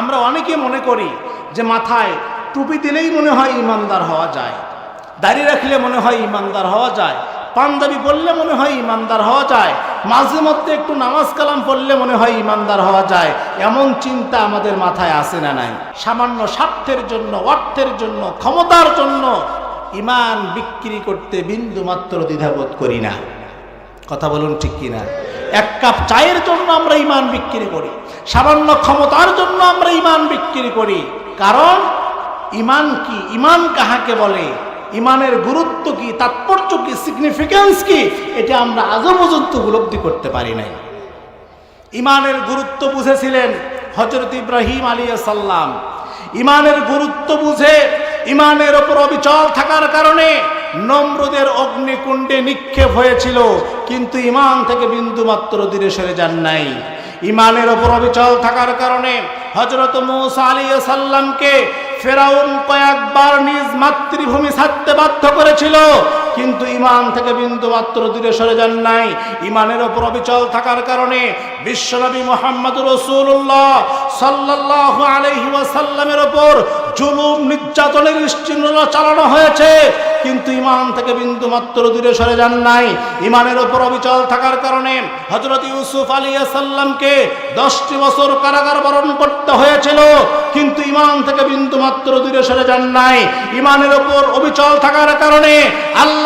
আমরা অনেকে মনে করি যে মাথায় টুপি দিলেই মনে হয় ইমানদার হওয়া যায়, দাড়ি রাখলে মনে হয় ইমানদার হওয়া যায়, পাঞ্জাবি পড়লে মনে হয় ইমানদার হওয়া যায়, মাঝে মধ্যে একটু নামাজ কালাম পড়লে মনে হয় ইমানদার হওয়া যায়, এমন চিন্তা আমাদের মাথায় আসে না নাই। সামান্য স্বার্থের জন্য, অর্থের জন্য, ক্ষমতার জন্য ইমান বিক্রি করতে বিন্দু মাত্র দ্বিধাবোধ করি না। কথা বলুন ঠিক কিনা? এক কাপ চায়ের জন্য আমরা ইমান বিক্রি করি, সামান্য ক্ষমতার জন্য আমরা ইমান বিক্রি করি। কারণ ইমান কি? ইমান কাহাকে বলে? ইমানের গুরুত্ব কি? তাৎপর্য কি? সিগনিফিক্যান্স কি? এটা আমরা আজও পর্যন্ত উপলব্ধি করতে পারি নাই। ইমানের গুরুত্ব বুঝেছিলেন হজরত ইব্রাহিম আলী সাল্লাম ইমানের গুরুত্ব বুঝে ইমানের ওপর অবিচল থাকার কারণে নম্রদের অগ্নিকুণ্ডে নিক্ষেপ হয়েছিল, কিন্তু ইমান থেকে বিন্দু মাত্র দূরে সরে যান নাই। ইমানের ওপর অবিচল থাকার কারণে হজরত মৌসা আলী সাল্লামকে ফেরাউন কয়েকবার নিজ মাতৃভূমি ছাড়তে বাধ্য করেছিল। কিন্তু ইমান থেকে বিন্দু মাত্র দূরে সরে যান নাই। ইমানের ওপর অবিচল থাকার কারণে বিশ্বনবী মোহাম্মদ রসুল্লাহ সাল্লাহ আলহি ওয়াসাল্লামের ওপর জুলুম, নির্যাতনের স্টিমলা চালানো হয়েছে। কিন্তু ইমান থেকে বিন্দু মাত্র দূরে সরে যান নাই। ইমানের ওপর অবিচল থাকার কারণে হজরত ইউসুফ আলী সাল্লামকে দশটি বছর কারাগার বরণ করতে হয়েছিল। কিন্তু ইমান থেকে বিন্দু মাত্র দূরে সরে যান নাই। ইমানের ওপর অবিচল থাকার কারণে আল্লাহ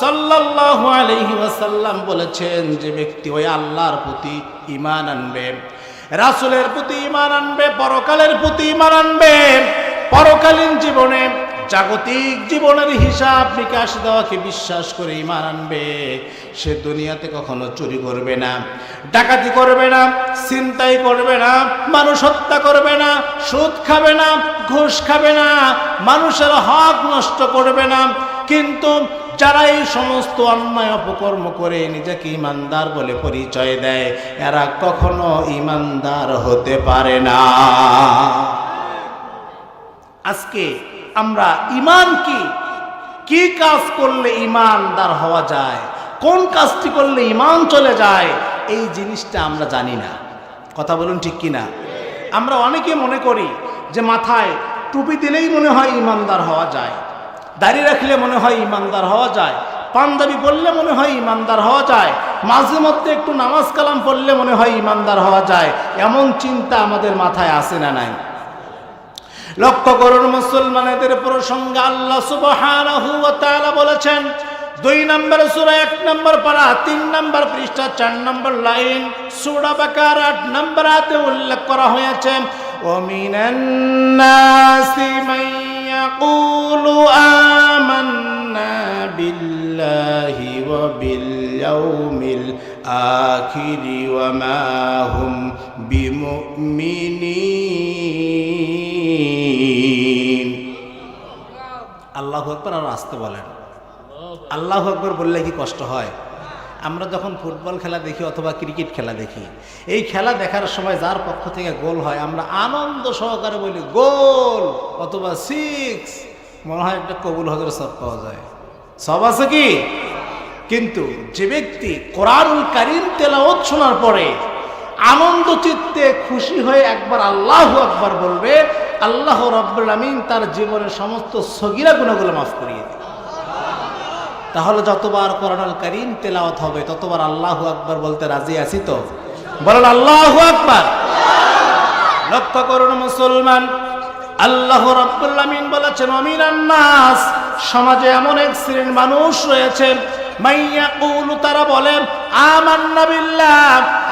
সাল্লাল্লাহু আলাইহি ওয়াসাল্লাম বলেছেন যে ব্যক্তি ওই আল্লাহর প্রতি ইমান আনবে, রাসূলের প্রতি ইমান আনবে, পরকালের প্রতি ইমান আনবে, পরকালীন জীবনে জাগতিক জীবনের হিসাব নিকাশ দেওয়াকে বিশ্বাস করে ইমান আনবে, সে দুনিয়াতে কখনো চুরি করবে না, ডাকাতি করবে না চিন্তাই করবে না, মানুষ হত্যা করবে না, সুদ খাবে না, ঘুষ খাবে না, মানুষের হক নষ্ট করবে না, কিন্তু যারা এই সমস্ত অন্যায় অপকর্ম করে নিজেকে ইমানদার বলে পরিচয় দেয়, এরা কখনো ইমানদার হতে পারে না। আজকে আমরা ইমান কি? কি কাজ করলে ইমানদার হওয়া যায়? কোন কাজটি করলে ইমান চলে যায়? এই জিনিসটা আমরা জানি না। কথা বলুন ঠিক কি না আমরা অনেকে মনে করি যে মাথায় টুপি দিলেই মনে হয় ইমানদার হওয়া যায়। দাঁড়িয়ে রাখলে মনে হয় ইমানদার হওয়া যায়, পাঞ্জাবি পড়লে মনে হয় ইমানদার হওয়া যায়, মাঝে মধ্যে একটু নামাজ কালাম পড়লে মনে হয় ইমানদার হওয়া যায়, এমন চিন্তা আমাদের মাথায় আসে না নাই। লক্ষ্য করুন মুসলমানদের প্রসঙ্গে আল্লাহ সুবহানাহু ওয়া তাআলা বলেছেন, দুই নম্বর সুরা, এক নম্বর পারা, তিন নম্বর পৃষ্ঠা, চার নম্বর লাইন, সুরা বাকার, আট নম্বর আতে উল্লেখ করা হয়েছে, ওমিনান্নাসি মাই من يقول آمنا بالله وباليوم الآخر وما هم بمؤمنين আল্লাহ আকবর আর আসতে বলেন আল্লাহ আকবর বললে কি কষ্ট হয় আমরা যখন ফুটবল খেলা দেখি অথবা ক্রিকেট খেলা দেখি, এই খেলা দেখার সময় যার পক্ষ থেকে গোল হয়, আমরা আনন্দ সহকারে বলি, গোল! অথবা, সিক্স! মনে হয় একটা কবুল হজর সব পাওয়া যায়। সব আছে কি? কিন্তু যে ব্যক্তি কোরআনুল কারিম তেলাওয়াত শোনার পরে আনন্দ চিত্তে খুশি হয়ে একবার আল্লাহ আকবার বলবে, আল্লাহ রব্বুল আমিন তার জীবনের সমস্ত সগিরা গুণাগুলো মাফ করিয়ে দেবে তাহলে যতবার কোরআনুল করিম তেলাওয়াত হবে, ততবার আল্লাহ আকবর বলতে রাজি আছি তো? বলেন আল্লাহ আকবর। লক্ষ্য করুন মুসলমান, আল্লাহ রাব্বুল বলেছেন অমিনান সমাজে এমন এক শ্রেণির মানুষ রয়েছেন মাইয়া তারা বলেন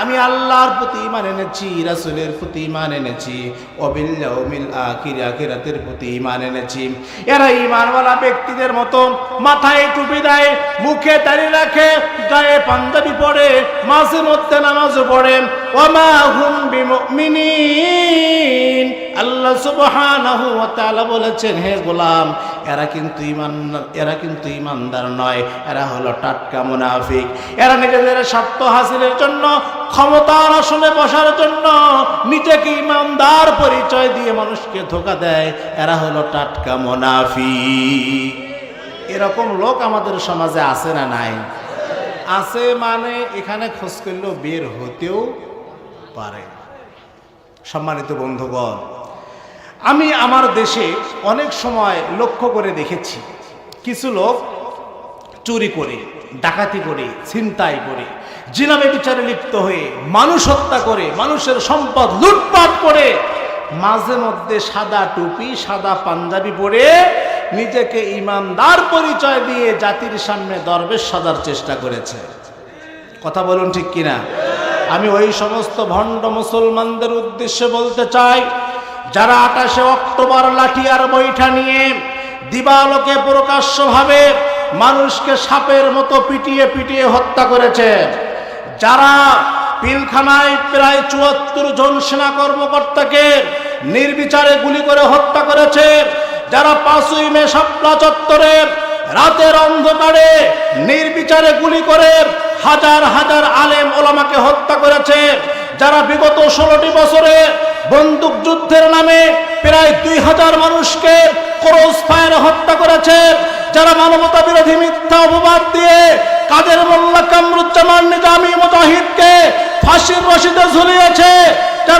আমি আল্লাহর প্রতি ইমান এনেছি, রাসুলের প্রতি ইমান এনেছি অবিল্লাহমিল আখিরা আখির, আখিরাতের প্রতি ইমান এনেছি। এরা ইমানওয়ালা ব্যক্তিদের মতো মাথায় টুপি দেয়, মুখে দাড়ি রাখে, গায়ে পাঞ্জাবি পরে, মাঝে মধ্যে নামাজও পড়ে। আল্লাহ সুবহানাহু ওয়া তাআলা বলেছেন, হে গোলাম, এরা কিন্তু ইমান এরা কিন্তু ইমানদার নয়, এরা হলো টাটকা মুনাফিক। এরা নিজেদের স্বার্থ হাসিলের জন্য, ক্ষমতার আসনে বসার জন্য, নিজেকে ইমানদার পরিচয় দিয়ে মানুষকে ধোকা দেয়। এরা হলো টাটকা মুনাফিক। এরকম লোক আমাদের সমাজে আছে না নাই? আছে মানে এখানে খোঁজ করলেও বের হতেও পারে। সম্মানিত বন্ধুগণ, আমি আমার দেশে অনেক সময় লক্ষ্য করে দেখেছি, কিছু লোক চুরি করে, ডাকাতি করে, ছিনতাই করে জিনামে বিচারে লিপ্ত হয়ে, মানুষ হত্যা করে, মানুষের সম্পদ লুটপাট করে, মাঝে মধ্যে সাদা টুপি, সাদা পাঞ্জাবি পরে নিজেকে ইমানদার পরিচয় দিয়ে জাতির সামনে দরবেশ সাজার চেষ্টা করেছে। কথা বলুন ঠিক কিনা? আমি ওই সমস্ত ভণ্ড মুসলমানদের উদ্দেশ্যে বলতে চাই, যারা আঠাশে অক্টোবর লাঠি আর বৈঠা নিয়ে দিবালোকে প্রকাশ্যভাবে মানুষকে সাপের মতো পিটিয়ে পিটিয়ে হত্যা করেছে, যারা পিলখানায় প্রায় চুয়াত্তর জন সেনা কর্মকর্তাকে নির্বিচারে গুলি করে হত্যা করেছে, যারা পাঁচই মে শাপলা চত্বরে রাতের অন্ধকারে নির্বিচারে গুলি করে হাজার হাজার আলেম ওলামাকে হত্যা করেছে, যারা বিগত ষোলোটি বছরে বন্দুক যুদ্ধের নামে প্রায় দুই হাজার মানুষকে ক্রস ফায়ার হত্যা করেছে, যারা মানবতা বিরোধী মিথ্যা অপবাদ দিয়ে কাদের মোল্লা কামরুজ্জামান নিজামী মুজাহিদকে ফাঁসির রশিদে ঝুলিয়েছে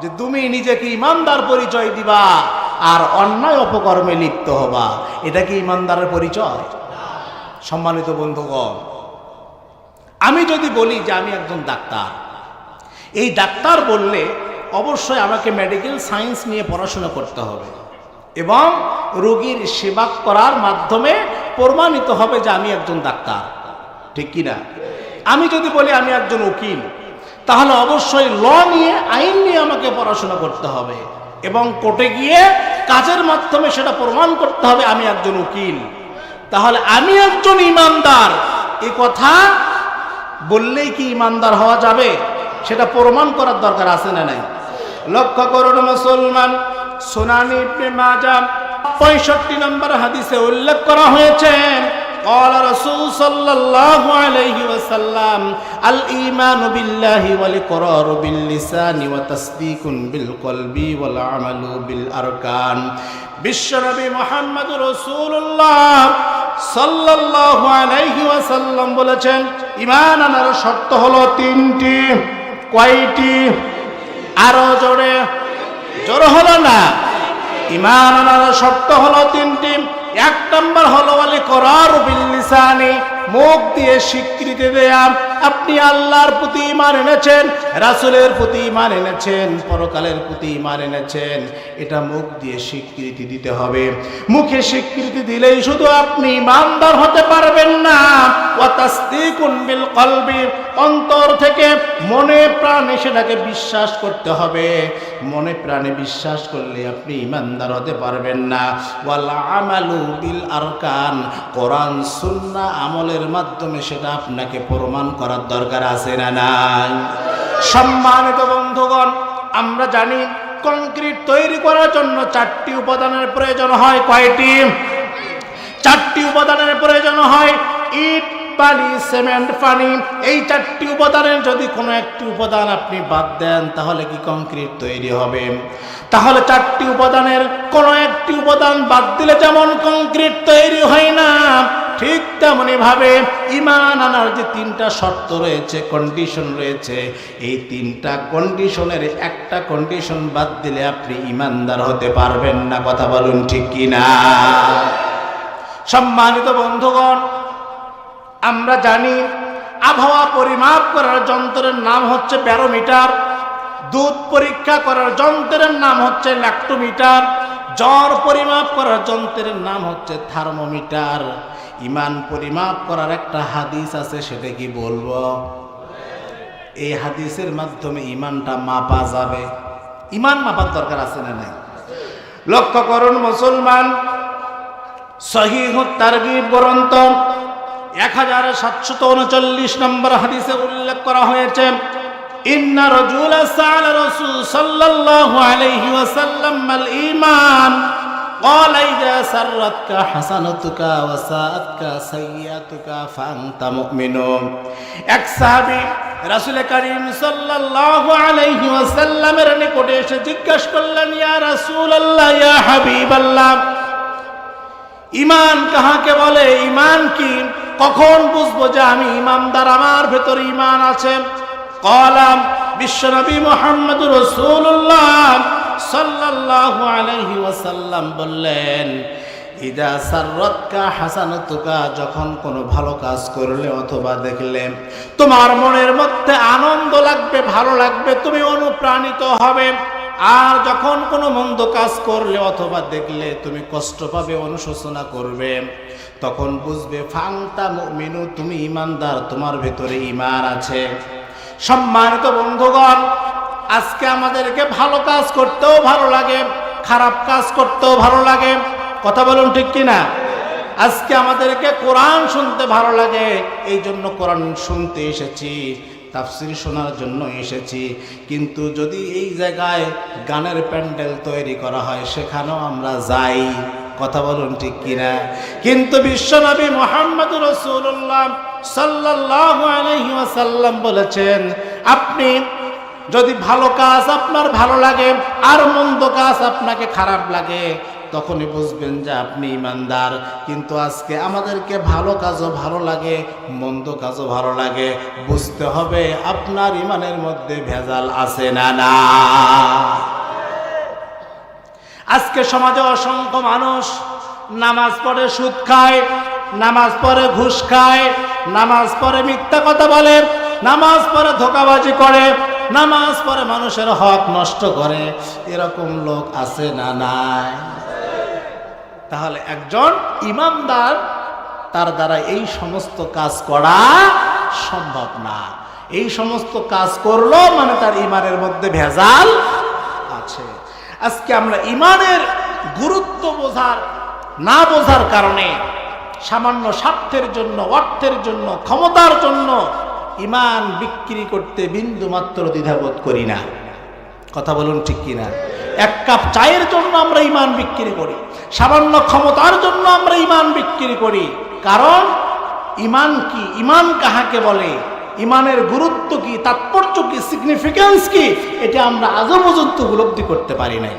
যে তুমি নিজেকে ইমানদার পরিচয় দিবা আর অন্যায় অপকর্মে লিপ্ত হবা। এটা কি ইমানদারের পরিচয়? সম্মানিত বন্ধুগণ, আমি যদি বলি যে আমি একজন ডাক্তার, এই ডাক্তার বললে অবশ্যই আমাকে মেডিকেল সায়েন্স নিয়ে পড়াশোনা করতে হবে এবং রোগীর সেবা করার মাধ্যমে প্রমাণিত হবে যে আমি একজন ডাক্তার। ঠিক কিনা? আমি যদি বলি আমি একজন উকিল তাহলে অবশ্যই ল নিয়ে, আইন নিয়ে আমাকে পড়াশোনা করতে হবে। এবং কোর্টে গিয়ে কাজের মাধ্যমে সেটা প্রমাণ করতে হবে, আমি একজন উকিল। তাহলে আমি একজন ইমানদার। এ কথা বললেই কি ইমানদার হওয়া যাবে? সেটা প্রমাণ করার দরকার আছে না নাই? লক্ষ্য করুন মুসলমান, সোনানি ইবনে পঁয়ষট্টি নম্বর হাদিসে উল্লেখ করা হয়েছে قال رسول صلى الله عليه وسلم الإيمان بالله والإقرار باللسان وتصديق بالقلب والعمل بالأركان বিশ্বনবী মোহাম্মদ রসুল্লাহ সাল্লাল্লাহু আলাইহি ওয়াসাল্লাম বলেছেন ঈমান আনার শর্ত হলো তিনটি কয়টি আরো জোরে জোর হলো না ঈমান আনার শর্ত হলো তিনটি এক নম্বর হলো বলে করার বিল্লিসানি মুখ দিয়ে স্বীকৃতি দেয়া আপনি আল্লাহর প্রতি ইমান এনেছেন, রাসুলের প্রতি ইমান এনেছেন, পরকালের প্রতি ইমান এনেছেন। এটা মুখ দিয়ে স্বীকৃতি দিতে হবে। মুখে স্বীকৃতি দিলেই শুধু আপনি ইমানদার হতে পারবেন না। ও তাসদিকুন বিল কলবি। অন্তর থেকে মনে প্রাণে সেটাকে বিশ্বাস করতে হবে। মনে প্রাণে বিশ্বাস করলে আপনি ইমানদার হতে পারবেন না। আরকান। কোরআন, সুন্না আমলের মাধ্যমে সেটা আপনাকে প্রমাণ করার দরকার আছে না নাই? সম্মানিত বন্ধুগণ, আমরা জানি কংক্রিট তৈরি করার জন্য চারটি উপাদানের প্রয়োজন হয় কয়টি? চারটি উপাদানের প্রয়োজন হয় ইট বালি, সিমেন্ট, পানি, এই চারটি উপাদানের যদি কোনো একটি উপাদান আপনি বাদ দেন, তাহলে কি কংক্রিট তৈরি হবে? তাহলে চারটি উপাদানের কোনো একটি উপাদান বাদ দিলে যেমন কংক্রিট তৈরি হয় না, ঠিক তেমনি ভাবে ইমান আনার যে তিনটা শর্ত রয়েছে কন্ডিশন রয়েছে, এই তিনটা কন্ডিশনের একটা কন্ডিশন বাদ দিলে আপনি ইমানদার হতে পারবেন না, কথা বলুন ঠিক কি না সম্মানিত বন্ধুগণ আমরা জানি আবহাওয়া পরিমাপ করার যন্ত্রের নাম হচ্ছে ব্যারোমিটার। দুধ পরীক্ষা করার যন্ত্রের নাম হচ্ছে ল্যাক্টোমিটার। জ্বর পরিমাপ করার যন্ত্রের নাম হচ্ছে থার্মোমিটার। ইমান পরিমাপ করার একটা হাদিস আছে, সেটা কি বলব? এই হাদিসের মাধ্যমে ইমানটা মাপা যাবে। ইমান মাপার দরকার আছে না নাই? লক্ষ্য করুন, মুসলমান সহিহ তারগিব গ্রন্থ এক হাজার সাতশত উনচল্লিশ নম্বর হাদিসে উল্লেখ করা হয়েছে ইন্না রজুল সাল রসুল সাল্লাল্লাহু আলাইহি ওয়াসাল্লাম মাল ঈমান قال إذا سرتك حسنتك وساءتك سيئتك فأنت مؤمن এক সাহাবী রাসূল করিম সাল্লাল্লাহু আলাইহি ওয়াসাল্লামের নিকটে এসে জিজ্ঞাসা করলেন ইয়া রাসূলুল্লাহ ইয়া হাবিবাল্লাহ ইমান কাহাকে বলে? ইমান কি? কখন বুঝব যে আমি ইমানদার? আমার ভেতরে ইমান আছে। কলাম, বিশ্বনবী মোহাম্মদ রসুল্লাহ সাল্লাল্লাহু আলাইহি ওয়াসাল্লাম বললেন, ইদা সাররতকা হাসানতুকা যখন কোনো ভালো কাজ করলে অথবা দেখলে, তোমার মনের মধ্যে আনন্দ লাগবে, ভালো লাগবে, তুমি অনুপ্রাণিত হবে। আর যখন কোনো মন্দ কাজ করলে অথবা দেখলে তুমি কষ্ট পাবে, অনুশোচনা করবে, তখন বুঝবে ফাংতা মিনু তুমি ইমানদার, তোমার ভেতরে ইমান আছে। সম্মানিত বন্ধুগণ, আজকে আমাদেরকে ভালো কাজ করতেও ভালো লাগে, খারাপ কাজ করতেও ভালো লাগে। কথা বলুন ঠিক কিনা? আজকে আমাদেরকে কোরআন শুনতে ভালো লাগে এই জন্য কোরআন শুনতে এসেছি। তাফসির শোনার জন্য এসেছি। কিন্তু যদি এই জায়গায় গানের প্যান্ডেল তৈরি করা হয়, সেখানেও আমরা যাই। কথা বলুন ঠিক কিনা? কিন্তু বিশ্বনবী মোহাম্মদ রসুল্লাহ সাল্লাহ আলহি ওয়াসাল্লাম বলেছেন, আপনি যদি ভালো কাজ আপনার ভালো লাগে, আর মন্দ কাজ আপনাকে খারাপ লাগে তখনই বুঝবেন যে আপনি ইমানদার। কিন্তু আজকে আমাদেরকে ভালো কাজও ভালো লাগে, মন্দ কাজও ভালো লাগে। বুঝতে হবে আপনার ইমানের মধ্যে ভেজাল আছে না না। আজকে সমাজে অসংখ্য মানুষ নামাজ পড়ে সুদ খায়, নামাজ পড়ে ঘুষ খায়, নামাজ পড়ে মিথ্যা কথা বলে, নামাজ পড়ে ধোকাবাজি করে, নামাজ পড়ে মানুষের হক নষ্ট করে। এরকম লোক আছে না নাই? তাহলে একজন ইমানদার তার দ্বারা এই সমস্ত কাজ করা সম্ভব না। এই সমস্ত কাজ করল মানে তার ইমানের মধ্যে ভেজাল আছে। আজকে আমরা ইমানের গুরুত্ব বোঝার, না বোঝার কারণে সামান্য স্বার্থের জন্য, অর্থের জন্য, ক্ষমতার জন্য ইমান বিক্রি করতে বিন্দু মাত্র দ্বিধাবোধ করি না। কথা বলুন ঠিক কিনা? এক কাপ চায়ের জন্য আমরা ইমান বিক্রি করি, সামান্য ক্ষমতার জন্য আমরা ইমান বিক্রি করি। কারণ ইমান কি? ইমান কাহাকে বলে? ইমানের গুরুত্ব কি? তাৎপর্য কি? সিগনিফিক্যান্স কি? এটা আমরা আজও পর্যন্ত উপলব্ধি করতে পারি নাই।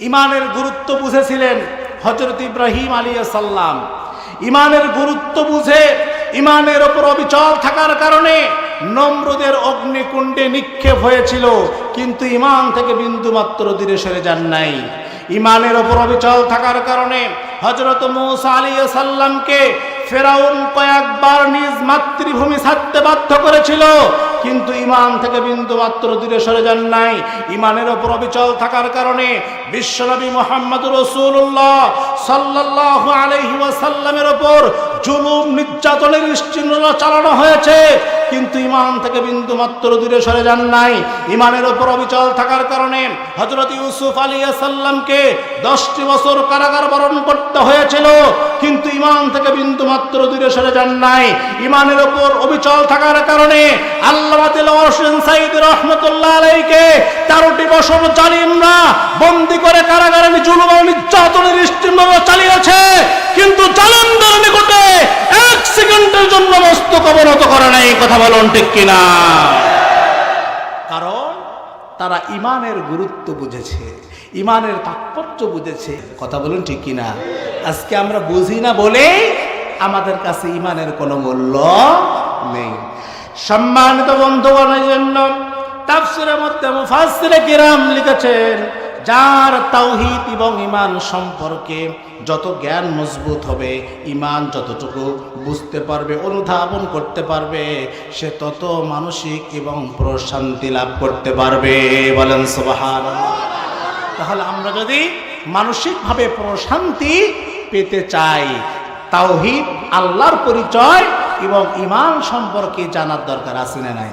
ইমানের গুরুত্ব বুঝেছিলেন হজরত ইব্রাহিম আলী সাল্লাম ইমানের গুরুত্ব বুঝে ইমানের ওপর অবিচল থাকার কারণে নম্রদের অগ্নিকুণ্ডে নিক্ষেপ হয়েছিল, কিন্তু ইমান থেকে বিন্দু মাত্র দূরে সরে যান নাই। ইমানের ওপর অবিচল থাকার কারণে হজরত মৌসা আলী সাল্লামকে ফেরাউন কয়েকবার নিজ মাতৃভূমি ছাড়তে বাধ্য করেছিল, কিন্তু ইমান থেকে বিন্দু মাত্র দূরে সরে যান নাই। ইমানের ওপর অবিচল থাকার কারণে বিশ্বনবী মোহাম্মদ রসুল্লাহ সাল্লাহ আলহি ওয়াসাল্লামের ওপর জুলুম, নির্যাতনের নিশ্চিহ্নতা চালানো হয়েছে। কিন্তু ইমান থেকে বিন্দু মাত্র দূরে সরে যান নাই। ইমানের ওপর অবিচল থাকার কারণে হজরত ইউসুফ আলী সাল্লামকে দশটি বছর কারাগার বরণ করতে হয়েছিল, কিন্তু ইমান থেকে বিন্দু মাত্র দূরে সরে যান নাই। ইমানের ওপর অবিচল থাকার কারণে আল্লাহ সাইদ রহমতুল্লাহ আলাইকে তেরোটি বছর জালিমরা বন্দি করে কারাগারে জুলুম নির্যাতনের নিশ্চিহ্নতা চালিয়েছে। কিন্তু জালিমদের নিকটে এক সেকেন্ডের জন্য মস্তক অবনত করে নাই, এই কথা বলুন ঠিক কিনা? কারণ তারা ইমানের গুরুত্ব বুঝেছে, ইমানের তাৎপর্য বুঝেছে। কথা বলুন ঠিক কিনা? আজকে আমরা বুঝি না বলে আমাদের কাছে ইমানের কোনো মূল্য নেই। সম্মানিত বন্ধুগণের জন্য তাফসিরের মধ্যে মুফাসসিরে কিরাম লিখেছেন যার তাওহিদ এবং ইমান সম্পর্কে যত জ্ঞান মজবুত হবে ইমান যতটুকু বুঝতে পারবে, অনুধাবন করতে পারবে, সে তত মানসিক এবং প্রশান্তি লাভ করতে পারবে। বলেন সুবাহান তাহলে আমরা যদি মানসিকভাবে প্রশান্তি পেতে চাই, তাওহিদ, আল্লাহর পরিচয় এবং ইমান সম্পর্কে জানার দরকার আছে না নাই?